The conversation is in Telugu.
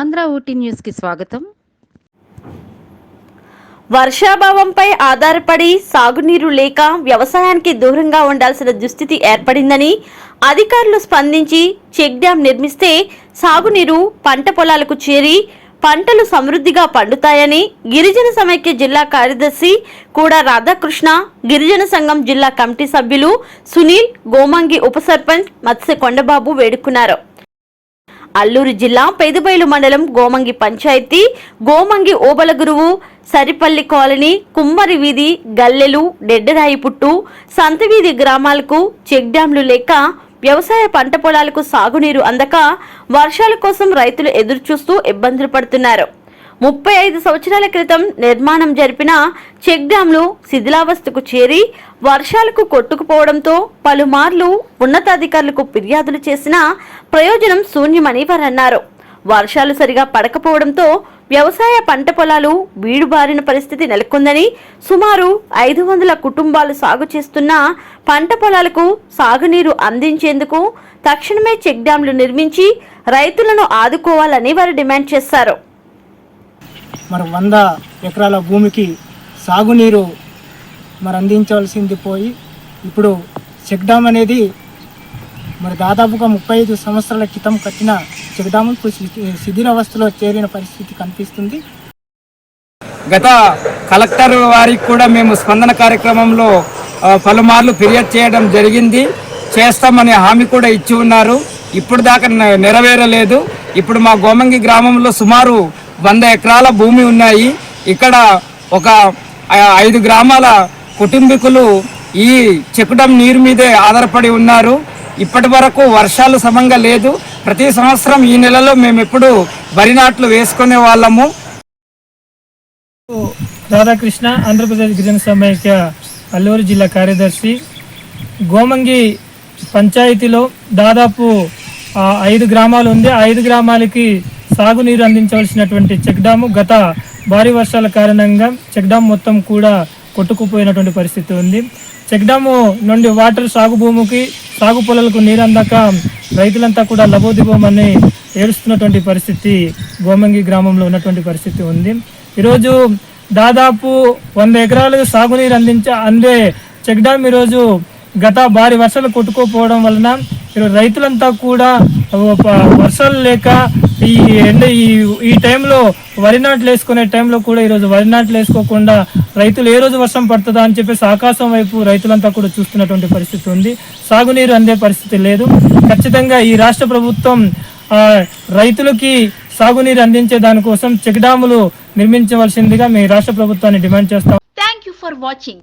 ఆంధ్ర ఊటీ న్యూస్కి స్వాగతం. వర్షాభావంపై ఆధారపడి సాగునీరు లేక వ్యవసాయానికి దూరంగా ఉండాల్సిన దుస్థితి ఏర్పడిందని అధికారులు స్పందించి చెక్ డ్యాం నిర్మిస్తే సాగునీరు పంట పొలాలకు చేరి పంటలు సమృద్ధిగా పండుతాయని గిరిజన సమైక్య జిల్లా కార్యదర్శి కూడా రాధాకృష్ణ గిరిజన సంఘం జిల్లా కమిటీ సభ్యులు సునీల్ గోమంగి ఉప సర్పంచ్ మత్స్య కొండబాబు వేడుకున్నారు. అల్లూరు జిల్లా పెదబైలు మండలం గోమంగి పంచాయతీ గోమంగి ఓబలగురువు సరిపల్లి కాలనీ కుమ్మరి వీధి గల్లెలు డెడ్డరాయి పుట్టు సంతవీధి గ్రామాలకు చెక్ డ్యాంలు లేక వ్యవసాయ పంట పొలాలకు సాగునీరు అందక వర్షాల కోసం రైతులు ఎదురుచూస్తూ ఇబ్బందులు పడుతున్నారు. ముప్పై ఐదు సంవత్సరాల క్రితం నిర్మాణం జరిపిన చెక్ డ్యాంలు శిథిలావస్థకు చేరి వర్షాలకు కొట్టుకుపోవడంతో పలుమార్లు ఉన్నతాధికారులకు ఫిర్యాదులు చేసినా ప్రయోజనం శూన్యమని వారన్నారు. వర్షాలు సరిగా పడకపోవడంతో వ్యవసాయ పంట పొలాలు బీడుబారిన పరిస్థితి నెలకొందని సుమారు ఐదు వందల కుటుంబాలు సాగు చేస్తున్న పంట పొలాలకు సాగునీరు అందించేందుకు తక్షణమే చెక్ డ్యాంలు నిర్మించి రైతులను ఆదుకోవాలని వారు డిమాండ్ చేశారు. మరి వంద ఎకరాల భూమికి సాగునీరు మరి అందించవలసింది పోయి ఇప్పుడు చెక్ డ్యామ్ అనేది మరి దాదాపుగా ముప్పై ఐదు సంవత్సరాల క్రితం కట్టిన చెక్ డ్యామ్ చేరిన పరిస్థితి కనిపిస్తుంది. గత కలెక్టర్ వారికి కూడా మేము స్పందన కార్యక్రమంలో పలుమార్లు ఫిర్యాదు చేయడం జరిగింది. చేస్తామనే హామీ కూడా ఇచ్చి ఉన్నారు. ఇప్పుడు దాకా నెరవేరలేదు. ఇప్పుడు మా గోమంగి గ్రామంలో సుమారు వంద ఎకరాల భూమి ఉన్నాయి. ఇక్కడ ఒక ఐదు గ్రామాల కుటుంబీకులు ఈ చెకుడం నీరు మీదే ఆధారపడి ఉన్నారు. ఇప్పటి వరకు వర్షాలు సమంగా లేదు. ప్రతి సంవత్సరం ఈ నెలలో మేము ఎప్పుడు వరి నాట్లు వేసుకునే వాళ్ళము. రాధాకృష్ణ ఆంధ్రప్రదేశ్ గిరిజన సమైక్య అల్లూరు జిల్లా కార్యదర్శి. గోమంగి పంచాయతీలో దాదాపు ఐదు గ్రామాలు ఉంది. ఐదు గ్రామాలకి సాగునీరు అందించవలసినటువంటి చెక్ డ్యాము గత భారీ వర్షాల కారణంగా చెక్ డ్యామ్ మొత్తం కూడా కొట్టుకుపోయినటువంటి పరిస్థితి ఉంది. చెక్ డ్యాము నుండి వాటర్ సాగు భూమికి సాగు పొలాలకు నీరు అందక రైతులంతా కూడా లబోదిబోమని ఏడుస్తున్నటువంటి పరిస్థితి గోమంగి గ్రామంలో ఉన్నటువంటి పరిస్థితి ఉంది. ఈరోజు దాదాపు వంద ఎకరాలకు సాగునీరు అందించ అందే చెక్ డ్యామ్ ఈరోజు గత భారీ వర్షాలు కొట్టుకోపోవడం వలన ఈరోజు రైతులంతా కూడా వర్షాలు లేక ఈ ఎండ ఈ ఈ టైంలో వరి నాట్లు వేసుకునే టైంలో కూడా ఈరోజు వరి నాట్లు వేసుకోకుండా రైతులు ఏ రోజు వర్షం పడుతుందా అని చెప్పేసి ఆకాశం వైపు రైతులంతా కూడా చూస్తున్నటువంటి పరిస్థితి ఉంది. సాగునీరు అందే పరిస్థితి లేదు. ఖచ్చితంగా ఈ రాష్ట్ర ప్రభుత్వం రైతులకి సాగునీరు అందించే దానికోసం చెక్ డ్యాములు నిర్మించవలసిందిగా మీ రాష్ట్ర ప్రభుత్వాన్ని డిమాండ్ చేస్తాం. Thank you for watching